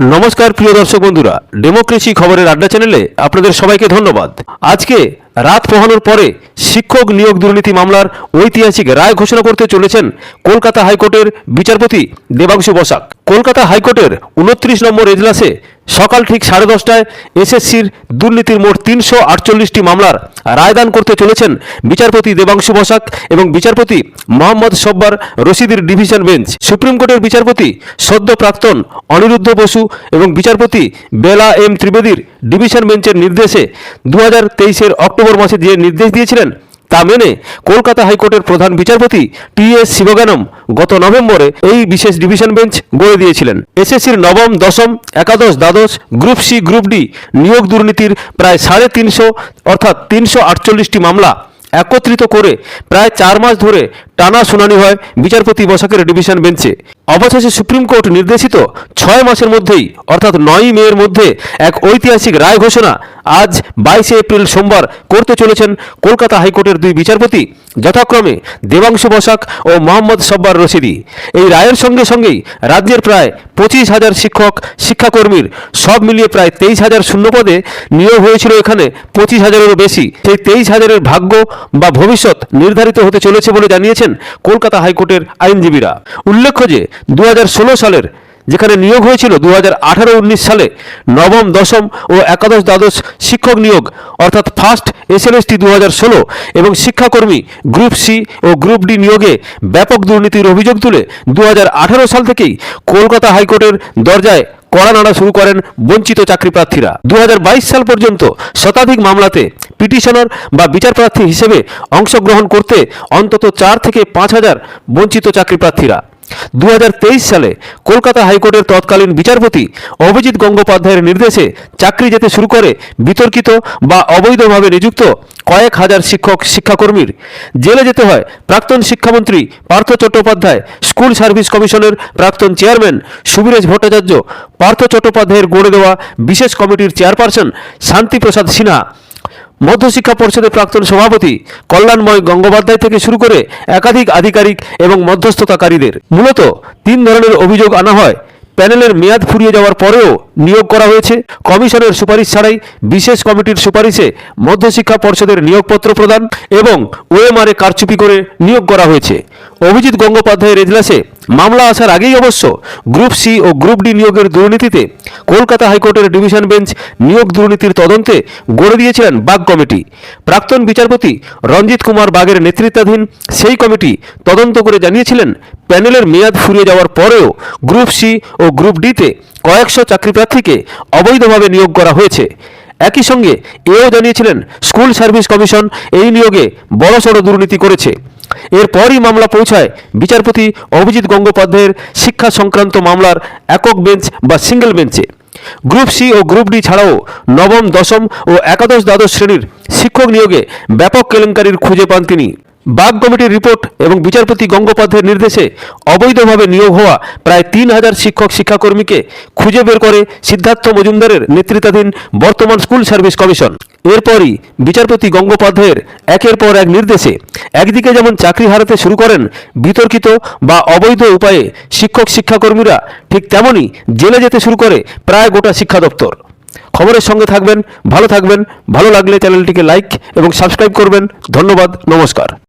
নমস্কার প্রিয় দর্শক বন্ধুরা ডেমোক্রেসি খবরের আড্ডা চ্যানেলে আপনাদের সবাইকে ধন্যবাদ। আজকে রাত পোহানোর পরে শিক্ষক নিয়োগ দুর্নীতি মামলার ঐতিহাসিক রায় ঘোষণা করতে চলেছেন কলকাতা হাইকোর্টের বিচারপতি দেবাংশু বসাক। কলকাতা হাইকোর্টের উনত্রিশ নম্বর এজলাসে সকাল ঠিক সাড়ে দশটায় এসএসসির দুর্নীতির মোট তিনশো আটচল্লিশটি মামলার রায়দান করতে চলেছেন বিচারপতি দেবাংশু বসাক এবং বিচারপতি মোহাম্মদ সব্বার রশিদের ডিভিশন বেঞ্চ। সুপ্রিম কোর্টের বিচারপতি সদ্য প্রাক্তন অনিরুদ্ধ বসু এবং বিচারপতি বেলা এম ত্রিবেদীর ডিভিশন বেঞ্চের নির্দেশে দু হাজার অক্টোবর মাসে যে নির্দেশ দিয়েছিলেন, তা মেনে কলকাতা হাইকোর্টের প্রধান বিচারপতি টি এস শিবগানম গত নভেম্বরে এই বিশেষ ডিভিশন বেঞ্চ গড়ে দিয়েছিলেন। এসএসসির নবম, দশম, একাদশ, দ্বাদশ, গ্রুপ সি, গ্রুপ ডি নিয়োগ দুর্নীতির প্রায় সাড়ে তিনশো, অর্থাৎ তিনশো আটচল্লিশটি মামলা একত্রিত করে প্রায় চার মাস ধরে টানা শুনানি হয় বিচারপতি বসাকের ডিভিশন বেঞ্চে। অবশেষে সুপ্রিম কোর্ট নির্দেশিত ছয় মাসের মধ্যেই, অর্থাৎ নয়ই মেয়ের মধ্যে, এক ঐতিহাসিক রায় ঘোষণা আজ বাইশে এপ্রিল সোমবার করতে চলেছেন কলকাতা হাইকোর্টের দুই বিচারপতি, যথাক্রমে দেবাংশু বসাক ও মোহাম্মদ সব্বার রশিদি। এই রায়ের সঙ্গে সঙ্গেই রাজ্যের প্রায় পঁচিশ হাজার শিক্ষক, শিক্ষাকর্মীর সব মিলিয়ে প্রায় তেইশ হাজার শূন্য পদে নিয়োগ হয়েছিল এখানে, পঁচিশ হাজারেরও বেশি। সেই তেইশ হাজারের ভাগ্য বা ভবিষ্যৎ নির্ধারিত হতে চলেছে বলে জানিয়েছেন কলকাতা হাইকোর্টের আইনজীবীরা। উল্লেখ্য যে দু হাজার ষোলো সালের, যেখানে নিয়োগ হয়েছিল দু হাজার আঠারো উনিশ সালে, নবম, দশম ও একাদশ দ্বাদশ শিক্ষক নিয়োগ, অর্থাৎ ফার্স্ট এসএলএসটি দু হাজার ষোলো এবং শিক্ষাকর্মী গ্রুপ সি ও গ্রুপ ডি নিয়োগে ব্যাপক দুর্নীতির অভিযোগ তুলে দু আঠারো সাল থেকেই কলকাতা হাইকোর্টের দরজায় কড়া নাড়া শুরু করেন বঞ্চিত চাকরি প্রার্থীরা। দু সাল পর্যন্ত শতাধিক মামলাতে পিটিশনার বা বিচারপ্রার্থী হিসেবে অংশগ্রহণ করতে অন্তত চার থেকে পাঁচ হাজার বঞ্চিত চাকরি প্রার্থীরা। দু হাজার তেইশ সালে কলকাতা হাইকোর্টের তৎকালীন বিচারপতি অভিজিৎ গঙ্গোপাধ্যায়ের নির্দেশে চাকরি যেতে শুরু করে বিতর্কিত বা অবৈধভাবে নিযুক্ত কয়েক হাজার শিক্ষক, শিক্ষাকর্মীর। জেলে যেতে হয় প্রাক্তন শিক্ষামন্ত্রী পার্থ চট্টোপাধ্যায়, স্কুল সার্ভিস কমিশনের প্রাক্তন চেয়ারম্যান সুবীরেশ ভট্টাচার্য, পার্থ চট্টোপাধ্যায়ের গড়ে দেওয়া বিশেষ কমিটির চেয়ারপারসন শান্তিপ্রসাদ সিনহা। মধ্যশিক্ষা পরিষদের প্রাক্তন সভাপতি কল্যাণময় গঙ্গোপাধ্যায় থেকে শুরু করে একাধিক আধিকারিক এবং মধ্যস্থতাকারীদের। মূলত তিন ধরনের অভিযোগ আনা হয়। প্যানেলের মেয়াদ ফুরিয়ে যাওয়ার পরেও নিয়োগ করা হয়েছে। কমিশনের সুপারিশ ছাড়াই বিশেষ কমিটির সুপারিশে মধ্যশিক্ষা পর্ষদের নিয়োগপত্র প্রদান এবং ওএমআরে কারচুপি করে নিয়োগ করা হয়েছে। অভিজিৎ গঙ্গোপাধ্যায়ের এজলাসে মামলা আসার আগেই অবশ্য গ্রুপ সি ও গ্রুপ ডি নিয়োগের দুর্নীতিতে কলকাতা হাইকোর্টের ডিভিশন বেঞ্চ নিয়োগ দুর্নীতির তদন্তে গড়ে দিয়েছিলেন বাগ কমিটি। প্রাক্তন বিচারপতি রঞ্জিত কুমার বাগের নেতৃত্বাধীন সেই কমিটি তদন্ত করে জানিয়েছিলেন, প্যানেলের মেয়াদ ফুরিয়ে যাওয়ার পরেও গ্রুপ সি ও গ্রুপ ডিতে কয়েকশো চাকরি প্রার্থীকে অবৈধভাবে নিয়োগ করা হয়েছে। একই সঙ্গে এও জানিয়েছিলেন, স্কুল সার্ভিস কমিশন এই নিয়োগে বড়সড় দুর্নীতি করেছে। এরপরই মামলা পৌঁছায় বিচারপতি অভিজিৎ গঙ্গোপাধ্যায়ের শিক্ষা সংক্রান্ত মামলার একক বেঞ্চ বা সিঙ্গেল বেঞ্চে। গ্রুপ সি ও গ্রুপ ডি ছাড়াও নবম, দশম ও একাদশ দ্বাদশ শ্রেণির শিক্ষক নিয়োগে ব্যাপক কেলেঙ্কারির খুঁজে পান তিনি। বাগ কমিটির রিপোর্ট এবং বিচারপতি গঙ্গোপাধ্যায়ের নির্দেশে অবৈধভাবে নিয়োগ হওয়া প্রায় তিন হাজার শিক্ষক শিক্ষাকর্মীকে খুঁজে বের করে সিদ্ধার্থ মজুমদারের নেতৃত্বাধীন বর্তমান স্কুল সার্ভিস কমিশন। এরপরই বিচারপতি গঙ্গোপাধ্যায়ের একের পর এক নির্দেশে একদিকে যেমন চাকরি হারাতে শুরু করেন বিতর্কিত বা অবৈধ উপায়ে শিক্ষক শিক্ষাকর্মীরা, ঠিক তেমনই জেলে যেতে শুরু করে প্রায় গোটা শিক্ষা দপ্তর। খবরের সঙ্গে থাকবেন, ভালো থাকবেন, ভালো লাগলে চ্যানেলটিকে লাইক এবং সাবস্ক্রাইব করবেন। ধন্যবাদ, নমস্কার।